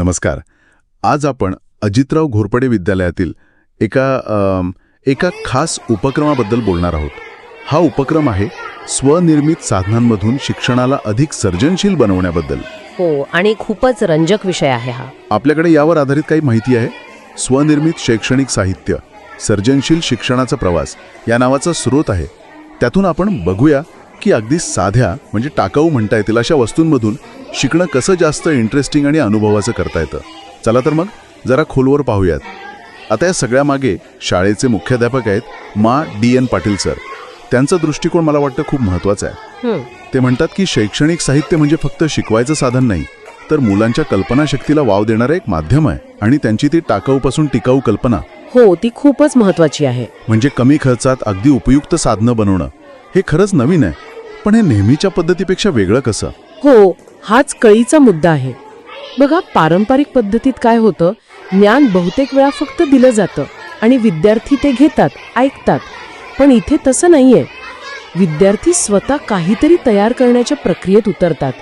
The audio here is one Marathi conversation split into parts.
नमस्कार. आज आपण अजितराव घोरपडे विद्यालयातील एका एका खास उपक्रमाबद्दल बोलणार आहोत. हा उपक्रम आहे स्वनिर्मित साधनांमधून शिक्षणाला अधिक सर्जनशील बनवण्याबद्दल. हो आणि खूपच रंजक विषय आहे हा. आपल्याकडे यावर आधारित काही माहिती आहे. स्वनिर्मित शैक्षणिक साहित्य सर्जनशील शिक्षणाचा प्रवास या नावाचा स्रोत आहे. त्यातून आपण बघूया की अगदी साध्या म्हणजे टाकाऊ म्हणता येतील अशा वस्तूंमधून शिकणं कसं जास्त इंटरेस्टिंग आणि अनुभवाचं करता येतं? चला तर मग जरा खोलवर पाहूयात. आता या सगळ्यामागे शाळेचे मुख्याध्यापक आहेत मा डी एन पाटील सर. त्यांचा दृष्टिकोन मला वाटतं खूप महत्त्वाचा आहे. ते म्हणतात की शैक्षणिक साहित्य म्हणजे फक्त शिकवायचं साधन नाही तर मुलांच्या कल्पनाशक्तीला वाव देणारं एक माध्यम आहे आणि त्यांची ती टाकाऊपासून टिकाऊ कल्पना. हो ती खूपच महत्वाची आहे. म्हणजे कमी खर्चात अगदी उपयुक्त साधनं बनवणं हे खरंच नवीन आहे. पण हे नेहमीच्या पद्धतीपेक्षा वेगळं कसं? हो हाच कळीचा मुद्दा आहे. बघा पारंपरिक पद्धतीत काय होतं? ज्ञान बहुतेक वेळा फक्त दिलं जातं आणि विद्यार्थी ते घेतात ऐकतात. पण इथे तसं नाहीये. विद्यार्थी स्वतः काहीतरी तयार करण्याच्या प्रक्रियेत उतरतात.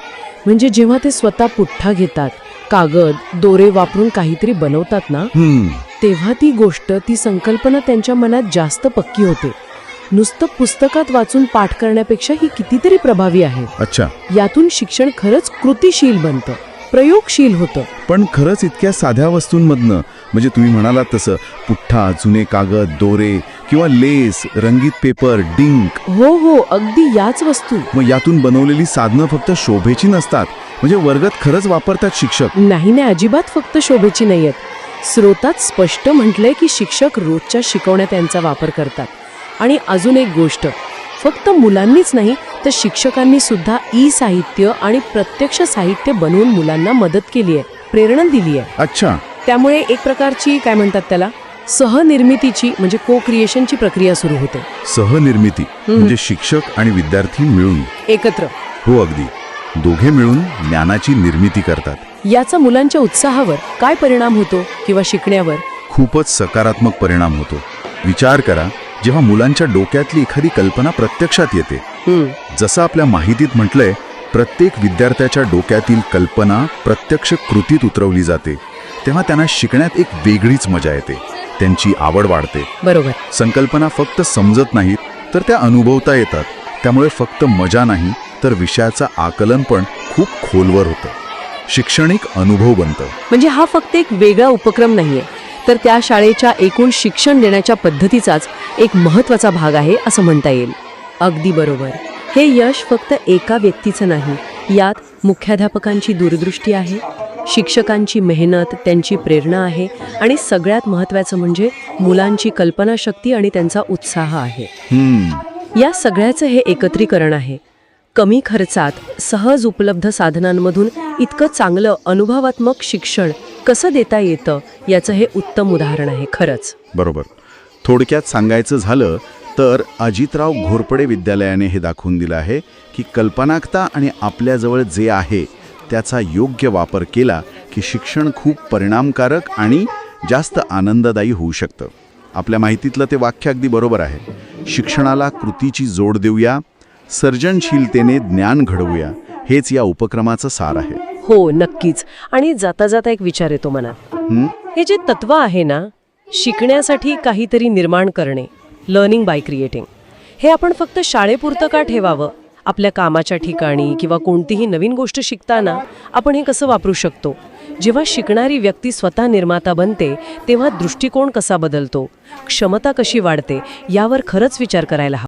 म्हणजे जेव्हा ते स्वतः पुठ्ठा घेतात कागद दोरे वापरून काहीतरी बनवतात ना हम्म. तेव्हा ती गोष्ट ती संकल्पना त्यांच्या मनात जास्त पक्की होते. नुसतं पुस्तकात वाचून पाठ करण्यापेक्षा ही कितीतरी प्रभावी आहे. अच्छा. यातून शिक्षण खरंच कृतिशील बनतं प्रयोगशील होतं. पण खरंच इतक्या साध्या वस्तूंमधनं म्हणजे तुम्ही म्हणालात तसं पुठ्ठा जुने कागद दोरे किंवा लेस रंगीत पेपर डिंक. हो हो अगदी याच वस्तू. मग यातून बनवलेली साधनं फक्त शोभेची नसतात म्हणजे वर्गात खरंच वापरतात शिक्षक. नाही नाही अजिबात फक्त शोभेची नाहीयेत. स्रोतात स्पष्ट म्हटलंय की शिक्षक रोजच्या शिकवण्यात यांचा वापर करतात. आणि अजून एक गोष्ट फक्त मुलांनीच नाही तर शिक्षकांनी सुद्धा ई साहित्य आणि प्रत्यक्ष साहित्य बनवून मुलांना मदत केली आहे प्रेरणा दिली आहे. अच्छा. त्यामुळे एक प्रकारची काय म्हणतात त्याला सहनिर्मितीची म्हणजे को क्रिएशनची प्रक्रिया सुरू होते. सहनिर्मिती म्हणजे शिक्षक आणि विद्यार्थी मिळून. एकत्र. हो अगदी. दोघे मिळून ज्ञानाची निर्मिती करतात. याचा मुलांच्या उत्साहावर काय परिणाम होतो किंवा शिकण्यावर? खूपच सकारात्मक परिणाम होतो. विचार करा जेव्हा मुलांच्या डोक्यातली एखादी कल्पना प्रत्यक्षात येते. जसं आपल्या माहितीत म्हटलंय प्रत्येक विद्यार्थ्याच्या डोक्यातील कल्पना प्रत्यक्ष कृतीत उतरवली जाते. तेव्हा त्यांना शिकण्यात एक वेगळीच मजा येते. त्यांची आवड वाढते. बरोबर. संकल्पना फक्त समजत नाहीत तर त्या अनुभवता येतात. त्यामुळे फक्त मजा नाही तर विषयाचं आकलन पण खूप खोलवर होतं. शिक्षणिक अनुभव बनतं. म्हणजे हा फक्त एक वेगळा उपक्रम नाहीये. तर त्या शाळेच्या एकूण शिक्षण देण्याच्या पद्धतीचाच एक महत्त्वाचा भाग आहे असं म्हणता येईल. अगदी बरोबर. हे यश फक्त एका व्यक्तीचं नाही यात मुख्याध्यापकांची दूरदृष्टी आहे शिक्षकांची मेहनत त्यांची प्रेरणा आहे आणि सगळ्यात महत्त्वाचं म्हणजे मुलांची कल्पनाशक्ती आणि त्यांचा उत्साह आहे. या सगळ्याचं हे एकत्रीकरण आहे. कमी खर्चात सहज उपलब्ध साधनांमधून इतकं चांगलं अनुभवात्मक शिक्षण कसं देता येतं याचं हे उत्तम उदाहरण आहे खरंच. बरोबर. थोडक्यात सांगायचं झालं तर अजितराव घोरपडे विद्यालयाने हे दाखवून दिलं आहे की कल्पनाकता आणि आपल्याजवळ जे आहे त्याचा योग्य वापर केला की शिक्षण खूप परिणामकारक आणि जास्त आनंददायी होऊ शकतं. आपल्या माहितीतलं ते वाक्य अगदी बरोबर आहे. शिक्षणाला कृतीची जोड देऊया सर्जनशीलतेने ज्ञान घडवूया हेच या उपक्रमाचं सार आहे. हो नक्कीच. आणि जाता जाता एक विचार येतो मनात. हं? जे तत्व आहे ना शिकण्यासाठी काहीतरी निर्माण करणे लर्निंग बाय क्रिएटिंग हे आपण फक्त शाळेपुरतं का ठेवावं? आपल्या कामाच्या ठिकाणी किंवा कोणतीही नवीन गोष्ट शिकताना आपण हे कसं वापरू शकतो? जेव्हा शिकणारी व्यक्ती स्वतः निर्माता बनते तेव्हा दृष्टिकोन कसा बदलतो? क्षमता कशी वाढते? यावर खरंच विचार करायला हवा.